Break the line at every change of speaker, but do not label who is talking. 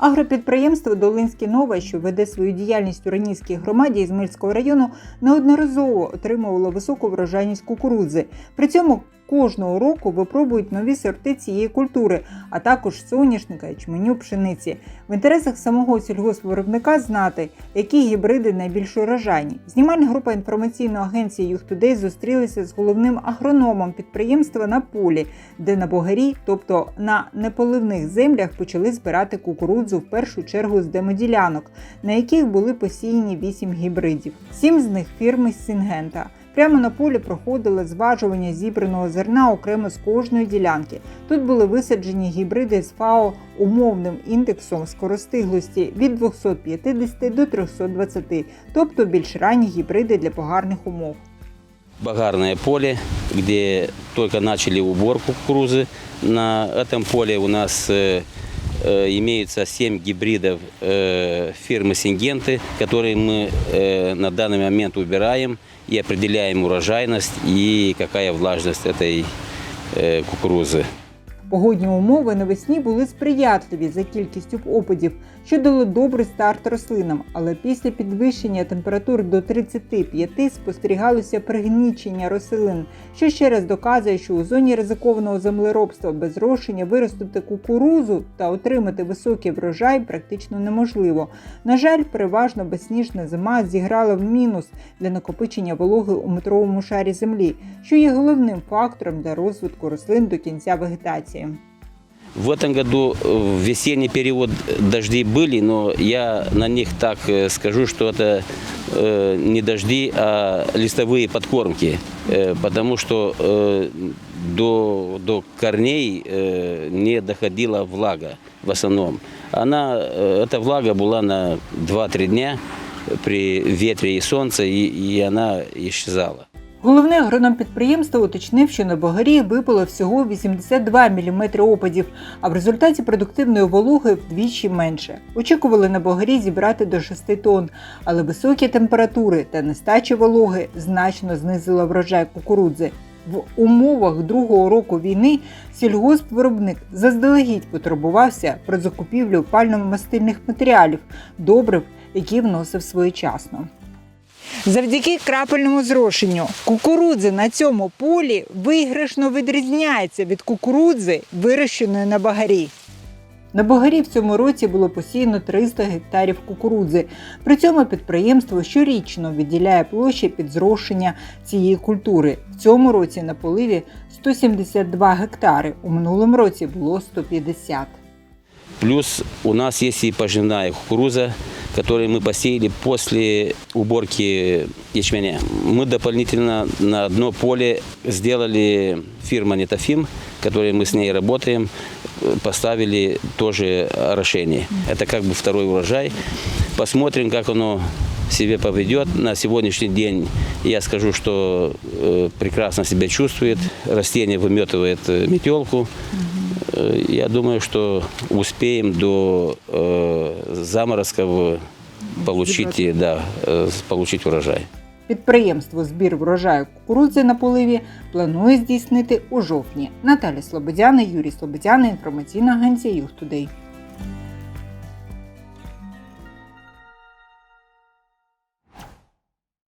Агропідприємство Долинське Нове, що веде свою діяльність у Ранівській громаді Ізмельського району, неодноразово отримувало високу врожайність кукурудзи. При цьому кожного року випробують нові сорти цієї культури, а також соняшника, ячменю, пшениці. В інтересах самого сільгоспвиробника знати, які гібриди найбільш урожайні. Знімальна група інформаційної агенції «Юхтудей» зустрілися з головним агрономом підприємства на полі, де на богарі, тобто на неполивних землях, почали збирати кукурудзу в першу чергу з демоділянок, на яких були посіяні вісім гібридів. Сім з них фірми Сінгента. Прямо на полі проходило зважування зібраного зерна окремо з кожної ділянки. Тут були висаджені гібриди з ФАО умовним індексом скоростиглості від 250 до 320, тобто більш ранні гібриди для погарних умов.
Багарное поле, где только начали уборку кукурузы. На этом поле у нас э, э, имеются 7 гибридов э, фирмы Сингенты, которые мы э, на данный момент убираем и определяем урожайность и какая влажность этой э, кукурузы.
Погодні умови навесні були сприятливі за кількістю опадів, що дало добрий старт рослинам, але після підвищення температур до 35 спостерігалося пригнічення рослин, що ще раз доказує, що у зоні ризикованого землеробства без зрошення виростити кукурузу та отримати високий врожай практично неможливо. На жаль, переважно безсніжна зима зіграла в мінус для накопичення вологи у метровому шарі землі, що є головним фактором для розвитку рослин до кінця вегетації.
В этом году э, в весенний период дожди были, но я на них так э, скажу, что это э, не дожди, а листовые подкормки, Э, потому что э, до, до корней э, не доходила влага в основном. Она, э, эта влага была на 2-3 дня при ветре и солнце, и, и она исчезала.
Головний агроном підприємства уточнив, що на Богарі випало всього 82 мм опадів, а в результаті продуктивної вологи вдвічі менше. Очікували на Богарі зібрати до 6 тонн, але високі температури та нестача вологи значно знизила врожай кукурудзи. В умовах другого року війни сільгоспвиробник заздалегідь потурбувався про закупівлю пально-мастильних матеріалів, добрив, які вносив своєчасно. Завдяки крапельному зрошенню кукурудзи на цьому полі виграшно відрізняється від кукурудзи, вирощеної на багарі. На багарі в цьому році було посіяно 300 гектарів кукурудзи. При цьому підприємство щорічно відділяє площі під зрошення цієї культури. В цьому році на поливі 172 гектари. У минулому році було 150.
Плюс у нас есть и поживная кукуруза, которую мы посеяли после уборки ячменя. Мы дополнительно на одно поле сделали фирма Нетофим, которой мы с ней работаем, поставили тоже орошение. Это как бы второй урожай. Посмотрим, как оно себе поведет. На сегодняшний день я скажу, что э, прекрасно себя чувствует. Растение выметывает э, метелку. Э, Я думаю, что успеем до э, заморозков получить, и, да, э, получить урожай.
Підприємство збір врожаю кукурудзи на поливі планує здійснити у жовтні. Наталя Слободяна, Юрій Слободяна, інформаційна агенція Юхтудей.